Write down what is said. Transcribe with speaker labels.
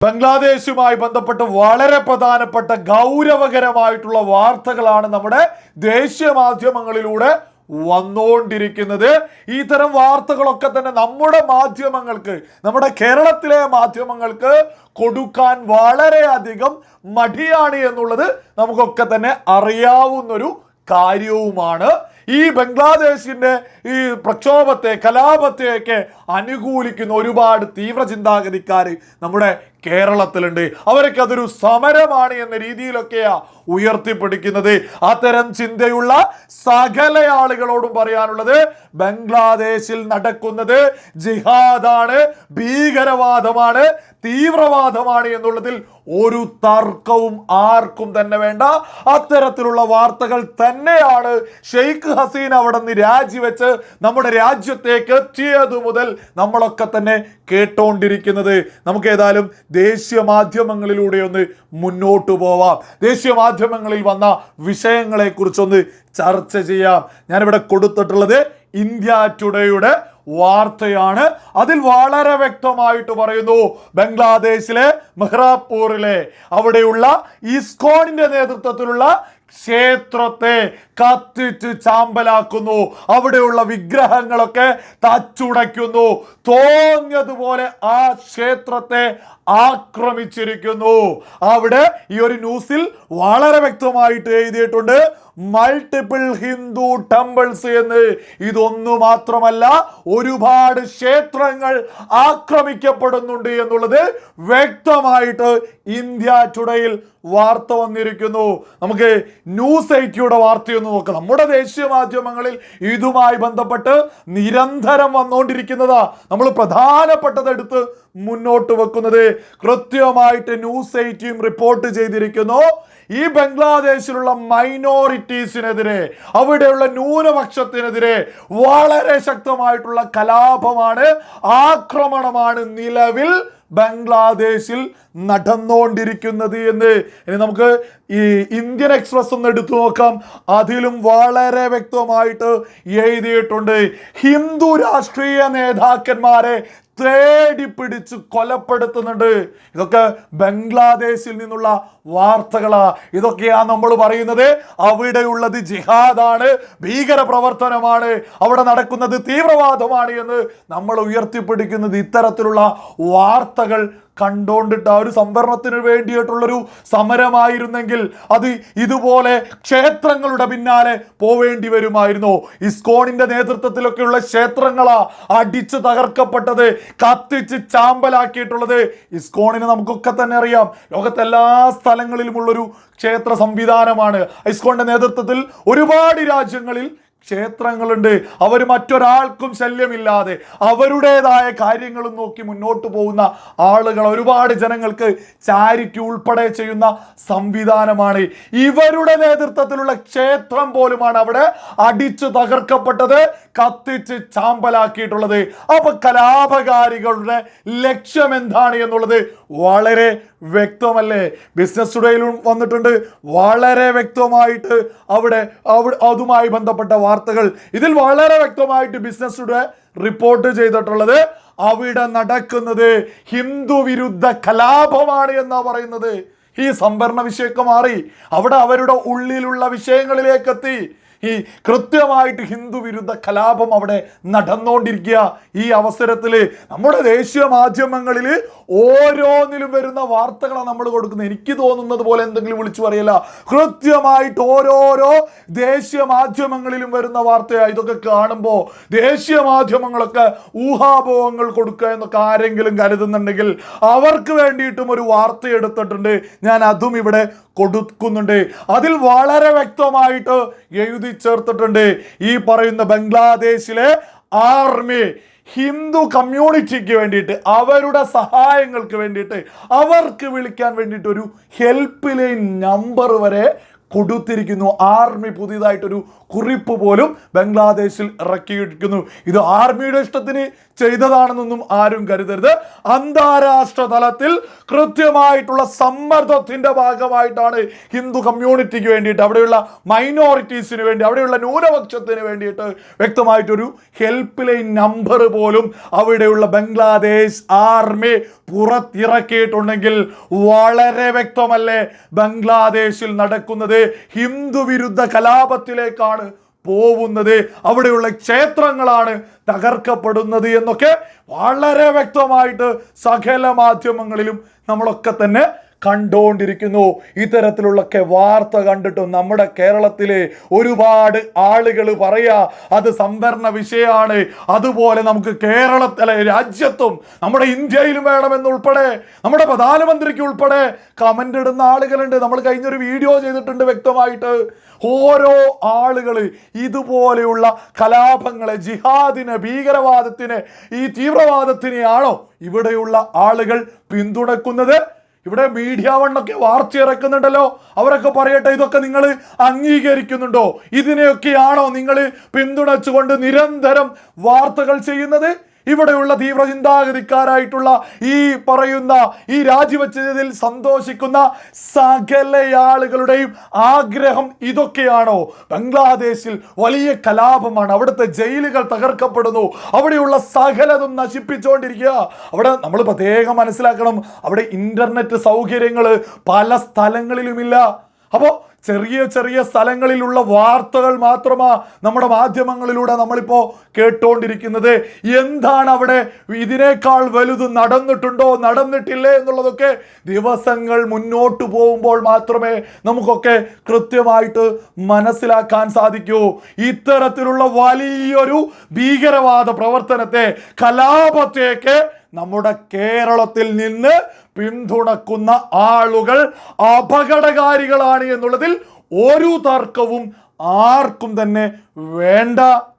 Speaker 1: ബംഗ്ലാദേശുമായി ബന്ധപ്പെട്ട് വളരെ പ്രധാനപ്പെട്ട ഗൗരവകരമായിട്ടുള്ള വാർത്തകളാണ് നമ്മുടെ ദേശീയ മാധ്യമങ്ങളിലൂടെ വന്നുകൊണ്ടിരിക്കുന്നത് ഇത്തരം വാർത്തകളൊക്കെ തന്നെ നമ്മുടെ മാധ്യമങ്ങൾക്ക് നമ്മുടെ കേരളത്തിലെ മാധ്യമങ്ങൾക്ക് കൊടുക്കാൻ വളരെയധികം മടിയാണ് എന്നുള്ളത് നമുക്കൊക്കെ തന്നെ അറിയാവുന്നൊരു കാര്യവുമാണ്. ഈ ബംഗ്ലാദേശിന്റെ ഈ പ്രക്ഷോഭത്തെ കലാപത്തെയൊക്കെ അനുകൂലിക്കുന്ന ഒരുപാട് തീവ്ര ചിന്താഗതിക്കാർ നമ്മുടെ കേരളത്തിലുണ്ട്. അവരൊക്കെ അതൊരു സമരമാണ് എന്ന രീതിയിലൊക്കെയാ ഉയർത്തിപ്പിടിക്കുന്നത്. അത്തരം ചിന്തയുള്ള സകല ആളുകളോടും പറയാനുള്ളത് ബംഗ്ലാദേശിൽ നടക്കുന്നത് ജിഹാദാണ് ഭീകരവാദമാണ് തീവ്രവാദമാണ് എന്നുള്ളതിൽ ഒരു തർക്കവും ആർക്കും തന്നെ വേണ്ട. അത്തരത്തിലുള്ള വാർത്തകൾ തന്നെയാണ് ഷെയ്ഖ് ഹസീന അവിടെ നിന്ന് രാജിവെച്ച് നമ്മുടെ രാജ്യത്തേക്ക് എത്തിയതു മുതൽ നമ്മളൊക്കെ തന്നെ കേട്ടോണ്ടിരിക്കുന്നത്. നമുക്ക് ഏതായാലും ദേശീയ മാധ്യമങ്ങളിലൂടെ ഒന്ന് മുന്നോട്ട് പോവാം. ദേശീയ മാധ്യമങ്ങളിൽ വന്ന വിഷയങ്ങളെ കുറിച്ചൊന്ന് ചർച്ച ചെയ്യാം. ഞാനിവിടെ കൊടുത്തിട്ടുള്ളത് ഇന്ത്യ ടുഡേയുടെ വാർത്തയാണ്. അതിൽ വളരെ വ്യക്തമായിട്ട് പറയുന്നു ബംഗ്ലാദേശിലെ മെഹ്റാപൂറിലെ അവിടെയുള്ള ഇസ്കോണിന്റെ നേതൃത്വത്തിലുള്ള ക്ഷേത്രത്തെ കത്തിച്ച് ചാമ്പലാക്കുന്നു. അവിടെയുള്ള വിഗ്രഹങ്ങളൊക്കെ തച്ചുടയ്ക്കുന്നു. തോന്നിയതുപോലെ ആ ക്ഷേത്രത്തെ ആക്രമിച്ചിരിക്കുന്നു. അവിടെ ഈ ഒരു ന്യൂസിൽ വളരെ വ്യക്തമായിട്ട് എഴുതിയിട്ടുണ്ട്. മൾട്ടിപ്പിൾ ഹിന്ദു ടെമ്പിൾസ് എന്ന്. ഇതൊന്നു മാത്രമല്ല ഒരുപാട് ക്ഷേത്രങ്ങൾ ആക്രമിക്കപ്പെടുന്നുണ്ട് എന്നുള്ളത് വ്യക്തമായിട്ട് ഇന്ത്യ ടുഡേയിൽ വാർത്ത വന്നിരിക്കുന്നു. നമുക്ക് ന്യൂസ് എയ്റ്റിയുടെ വാർത്തയൊന്ന് നോക്കാം നമ്മുടെ ദേശീയ മാധ്യമങ്ങളിൽ ഇതുമായി ബന്ധപ്പെട്ട് നിരന്തരം വന്നുകൊണ്ടിരിക്കുന്നതാ നമ്മൾ പ്രധാനപ്പെട്ടത് എടുത്ത് മുന്നോട്ട് വെക്കുന്നത് കൃത്യമായിട്ട് ന്യൂസ് എയ്റ്റിയും റിപ്പോർട്ട് ചെയ്തിരിക്കുന്നു. ഈ ബംഗ്ലാദേശിലുള്ള മൈനോറിറ്റീസിനെതിരെ അവിടെയുള്ള ന്യൂനപക്ഷത്തിനെതിരെ വളരെ ശക്തമായിട്ടുള്ള കലാപമാണ് ആക്രമണമാണ് നിലവിൽ ബംഗ്ലാദേശിൽ നടന്നുകൊണ്ടിരിക്കുന്നത് എന്ന്. ഇനി നമുക്ക് ഈ ഇന്ത്യൻ എക്സ്പ്രസ് ഒന്ന് എടുത്തു നോക്കാം. അതിലും വളരെ വ്യക്തമായിട്ട് എഴുതിയിട്ടുണ്ട്. ഹിന്ദു രാഷ്ട്രീയ നേതാക്കന്മാരെ തേടി പിടിച്ച് കൊലപ്പെടുത്തുന്നുണ്ട്. ഇതൊക്കെ ബംഗ്ലാദേശിൽ നിന്നുള്ള വാർത്തകളാ. ഇതൊക്കെയാ നമ്മൾ പറയുന്നത്. അവിടെയുള്ളത് ജിഹാദാണ് ഭീകര പ്രവർത്തനമാണ് അവിടെ നടക്കുന്നത് തീവ്രവാദമാണ് എന്ന് നമ്മൾ ഉയർത്തിപ്പിടിക്കുന്നത് ഇത്തരത്തിലുള്ള വാർത്തകൾ കണ്ടോണ്ടിട്ട് ആ ഒരു സംവരണത്തിന് വേണ്ടിയിട്ടുള്ളൊരു സമരമായിരുന്നെങ്കിൽ അത് ഇതുപോലെ ക്ഷേത്രങ്ങളുടെ പിന്നാലെ പോവേണ്ടി വരുമായിരുന്നു. ഇസ്കോണിന്റെ നേതൃത്വത്തിലൊക്കെയുള്ള ക്ഷേത്രങ്ങളാ അടിച്ചു തകർക്കപ്പെട്ടത് കത്തിച്ച് ചാമ്പലാക്കിയിട്ടുള്ളത്. ഇസ്കോണിന് നമുക്കൊക്കെ തന്നെ അറിയാം. ലോകത്തെ എല്ലാ സ്ഥലങ്ങളിലുമുള്ളൊരു ക്ഷേത്ര സംവിധാനമാണ്. ഇസ്കോണിന്റെ നേതൃത്വത്തിൽ ഒരുപാട് രാജ്യങ്ങളിൽ ക്ഷേത്രങ്ങളുണ്ട്. അവർ മറ്റൊരാൾക്കും ശല്യമില്ലാതെ അവരുടേതായ കാര്യങ്ങളും നോക്കി മുന്നോട്ട് പോകുന്ന ആളുകൾ ഒരുപാട് ജനങ്ങൾക്ക് ചാരിറ്റി ഉൾപ്പെടെ ചെയ്യുന്ന സംവിധാനമാണ്. ഇവരുടെ നേതൃത്വത്തിലുള്ള ക്ഷേത്രം പോലുമാണ് അവിടെ അടിച്ചു തകർക്കപ്പെട്ടത് കത്തിച്ച് ചാമ്പലാക്കിയിട്ടുള്ളത്. അപ്പൊ കലാപകാരികളുടെ ലക്ഷ്യം എന്താണ് എന്നുള്ളത് വളരെ വ്യക്തമല്ലേ? ബിസിനസ് ടുഡേയിലും വന്നിട്ടുണ്ട്. വളരെ വ്യക്തമായിട്ട് അവിടെ അതുമായി ബന്ധപ്പെട്ട വാർത്തകൾ ഇതിൽ വളരെ വ്യക്തമായിട്ട് ബിസിനസ് ടുഡേ റിപ്പോർട്ട് ചെയ്തിട്ടുള്ളത് അവിടെ നടക്കുന്നത് ഹിന്ദു വിരുദ്ധ കലാപമാണ് എന്നാ പറയുന്നത്. ഈ സംവരണ വിഷയമൊക്കെ മാറി. അവിടെ അവരുടെ ഉള്ളിലുള്ള വിഷയങ്ങളിലേക്ക് എത്തി ഈ കൃത്യമായിട്ട് ഹിന്ദു വിരുദ്ധ കലാപം അവിടെ നടന്നുകൊണ്ടിരിക്കുക ഈ അവസരത്തിൽ നമ്മുടെ ദേശീയ മാധ്യമങ്ങളിൽ ഓരോന്നിലും വരുന്ന വാർത്തകളാണ് നമ്മൾ കൊടുക്കുന്നത്. എനിക്ക് തോന്നുന്നത് പോലെ എന്തെങ്കിലും വിളിച്ചു പറയല്ല. കൃത്യമായിട്ട് ഓരോരോ ദേശീയ മാധ്യമങ്ങളിലും വരുന്ന വാർത്തയാണ് ഇതൊക്കെ കാണുമ്പോൾ ദേശീയ മാധ്യമങ്ങളൊക്കെ ഊഹാഭോഹങ്ങൾ കൊടുക്കുക എന്നൊക്കെ ആരെങ്കിലും കരുതുന്നുണ്ടെങ്കിൽ അവർക്ക് വേണ്ടിയിട്ടും ഒരു വാർത്ത എടുത്തിട്ടുണ്ട്. ഞാൻ അതും ഇവിടെ കൊടുക്കുന്നുണ്ട്. അതിൽ വളരെ വ്യക്തമായിട്ട് എഴുതി ചേർത്തിട്ടുണ്ട് ഈ പറയുന്ന ബംഗ്ലാദേശിലെ ആർമി. ഹിന്ദു കമ്മ്യൂണിറ്റിക്ക് വേണ്ടിയിട്ട് അവരുടെ സഹായങ്ങൾക്ക് വേണ്ടിയിട്ട് അവർക്ക് വിളിക്കാൻ വേണ്ടിയിട്ട് ഒരു ഹെൽപ്പ് ലൈൻ നമ്പർ വരെ കൊടുത്തിരിക്കുന്നു. ആർമി പുതിയതായിട്ടൊരു കുറിപ്പ് പോലും ബംഗ്ലാദേശിൽ ഇറക്കിയിരിക്കുന്നു. ഇത് ആർമിയുടെ ഇഷ്ടത്തിന് ചെയ്തതാണെന്നൊന്നും ആരും കരുതരുത്. അന്താരാഷ്ട്ര തലത്തിൽ കൃത്യമായിട്ടുള്ള സമ്മർദ്ദത്തിന്റെ ഭാഗമായിട്ടാണ് ഹിന്ദു കമ്മ്യൂണിറ്റിക്ക് വേണ്ടിയിട്ട് അവിടെയുള്ള മൈനോറിറ്റീസിന് വേണ്ടി അവിടെയുള്ള ന്യൂനപക്ഷത്തിന് വേണ്ടിയിട്ട് വ്യക്തമായിട്ടൊരു ഹെൽപ്പ് ലൈൻ നമ്പർ പോലും അവിടെയുള്ള ബംഗ്ലാദേശ് ആർമി പുറത്തിറക്കിയിട്ടുണ്ടെങ്കിൽ വളരെ വ്യക്തമല്ലേ? ബംഗ്ലാദേശിൽ നടക്കുന്നത് ഹിന്ദു വിരുദ്ധ കലാപത്തിലേക്കാണ് പോകുന്നത് അവിടെയുള്ള ക്ഷേത്രങ്ങളാണ് തകർക്കപ്പെടുന്നത് എന്നൊക്കെ വളരെ വ്യക്തമായിട്ട് സകല മാധ്യമങ്ങളിലും നമ്മളൊക്കെ തന്നെ കണ്ടുകൊണ്ടിരിക്കുന്നു ഇത്തരത്തിലുള്ളൊക്കെ വാർത്ത കണ്ടിട്ടും നമ്മുടെ കേരളത്തിലെ ഒരുപാട് ആളുകൾ പറയാ അത് സംവരണ വിഷയമാണ്. അതുപോലെ നമുക്ക് കേരളത്തിലെ രാജ്യത്തും നമ്മുടെ ഇന്ത്യയിലും വേണമെന്നുൾപ്പെടെ നമ്മുടെ പ്രധാനമന്ത്രിക്ക് ഉൾപ്പെടെ കമന്റ് ഇടുന്ന ആളുകളുണ്ട്. നമ്മൾ കഴിഞ്ഞൊരു വീഡിയോ ചെയ്തിട്ടുണ്ട് വ്യക്തമായിട്ട്. ഓരോ ആളുകൾ ഇതുപോലെയുള്ള കലാപങ്ങളെ ജിഹാദിനെ ഭീകരവാദത്തിന് ഈ തീവ്രവാദത്തിനെയാണോ ഇവിടെയുള്ള ആളുകൾ പിന്തുണക്കുന്നത്? ഇവിടെ മീഡിയ വണ്ണൊക്കെ വാർത്ത ഇറക്കുന്നുണ്ടല്ലോ അവരൊക്കെ പറയട്ടെ ഇതൊക്കെ നിങ്ങൾ അംഗീകരിക്കുന്നുണ്ടോ? ഇതിനെയൊക്കെയാണോ നിങ്ങൾ പിന്തുണച്ചുകൊണ്ട് നിരന്തരം വാർത്തകൾ ചെയ്യുന്നത്? ഇവിടെയുള്ള തീവ്ര ചിന്താഗതിക്കാരായിട്ടുള്ള ഈ പറയുന്ന ഈ രാജിവെച്ചതിൽ സന്തോഷിക്കുന്ന സകല ആളുകളുടെയും ആഗ്രഹം ഇതൊക്കെയാണോ? ബംഗ്ലാദേശിൽ വലിയ കലാപമാണ്. അവിടുത്തെ ജയിലുകൾ തകർക്കപ്പെടുന്നു. അവിടെയുള്ള സകലതും നശിപ്പിച്ചുകൊണ്ടിരിക്കുക. അവിടെ നമ്മൾ പ്രത്യേകം മനസ്സിലാക്കണം. അവിടെ ഇന്റർനെറ്റ് സൗകര്യങ്ങൾ പല സ്ഥലങ്ങളിലുമില്ല. അപ്പോൾ ചെറിയ ചെറിയ സ്ഥലങ്ങളിലുള്ള വാർത്തകൾ മാത്രമാ നമ്മുടെ മാധ്യമങ്ങളിലൂടെ നമ്മളിപ്പോ കേട്ടുകൊണ്ടിരിക്കുന്നത് എന്താണ് അവിടെ ഇതിനേക്കാൾ വലുത് നടന്നിട്ടുണ്ടോ നടന്നിട്ടില്ലേ എന്നുള്ളതൊക്കെ ദിവസങ്ങൾ മുന്നോട്ട് പോകുമ്പോൾ മാത്രമേ നമുക്കൊക്കെ കൃത്യമായിട്ട് മനസ്സിലാക്കാൻ സാധിക്കൂ. ഇത്തരത്തിലുള്ള വലിയൊരു ഭീകരവാദ പ്രവർത്തനത്തെ കലാപത്തേക്ക് നമ്മുടെ കേരളത്തിൽ നിന്ന് പിന്തുണക്കുന്ന ആളുകൾ അപകടകാരികളാണ് എന്നുള്ളതിൽ ഒരു തർക്കവും ആർക്കും തന്നെ വേണ്ട.